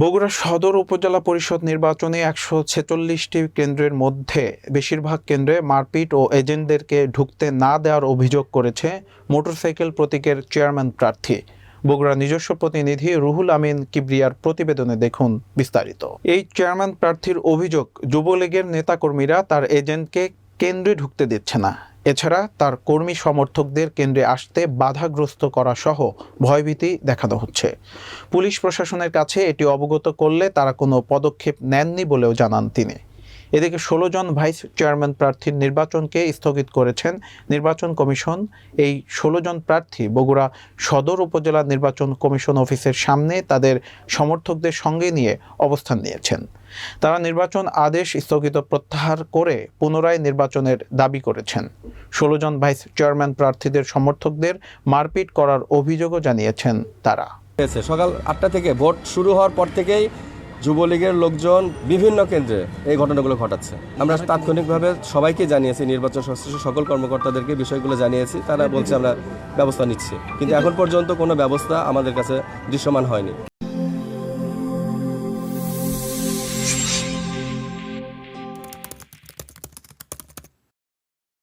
বগুড়া সদর উপজেলা পরিষদ নির্বাচনে একশো ছেচল্লিশটি কেন্দ্রের মধ্যে বেশিরভাগ কেন্দ্রে মারপিট ও এজেন্টদেরকে ঢুকতে না দেওয়ার অভিযোগ করেছে মোটরসাইকেল প্রতীকের চেয়ারম্যান প্রার্থী। বগুড়া নিজস্ব প্রতিনিধি রুহুল আমিন কিবরিয়ার প্রতিবেদনে দেখুন বিস্তারিত। এই চেয়ারম্যান প্রার্থীর অভিযোগ, যুবলীগের নেতাকর্মীরা তার এজেন্টকে কেন্দ্রে ঢুকতে দিচ্ছে না। এছাড়া তার কর্মী সমর্থকদের কেন্দ্রে আসতে বাধাগ্রস্ত করা সহ ভয়ভীতি দেখানো হচ্ছে। পুলিশ প্রশাসনের কাছে এটি অবগত করলে তারা কোনো পদক্ষেপ নেননি বলেও জানান তিনি। এদিকে ষোলো জন ভাইস চেয়ারম্যান প্রার্থীর নির্বাচনকে স্থগিত করেছেন নির্বাচন কমিশন। এই ষোলো জন প্রার্থী বগুড়া সদর উপজেলা নির্বাচন কমিশন অফিসের সামনে তাদের সমর্থকদের সঙ্গে নিয়ে অবস্থান নিয়েছেন। তারা নির্বাচন আদেশ স্থগিত প্রত্যাহার করে পুনরায় নির্বাচনের দাবি করেছেন। ষোলো জন ভাইস চেয়ারম্যান প্রার্থীদের সমর্থকদের মারপিট করার অভিযোগও জানিয়েছেন তারা। সকাল আটটা থেকে ভোট শুরু হওয়ার পর থেকেই যুবলীগের লোকজন বিভিন্ন কেন্দ্রে এই ঘটনাগুলো ঘটাচ্ছে। আমরা তাৎক্ষণিকভাবে সবাইকে জানিয়েছি নির্বাচন সংশ্লিষ্ট সকল কর্মকর্তাদেরকে বিষয়গুলো জানিয়েছি তারা বলছে আমরা ব্যবস্থা নিচ্ছি। কিন্তু এখন পর্যন্ত কোনো ব্যবস্থা আমাদের কাছে দৃশ্যমান হয়নি।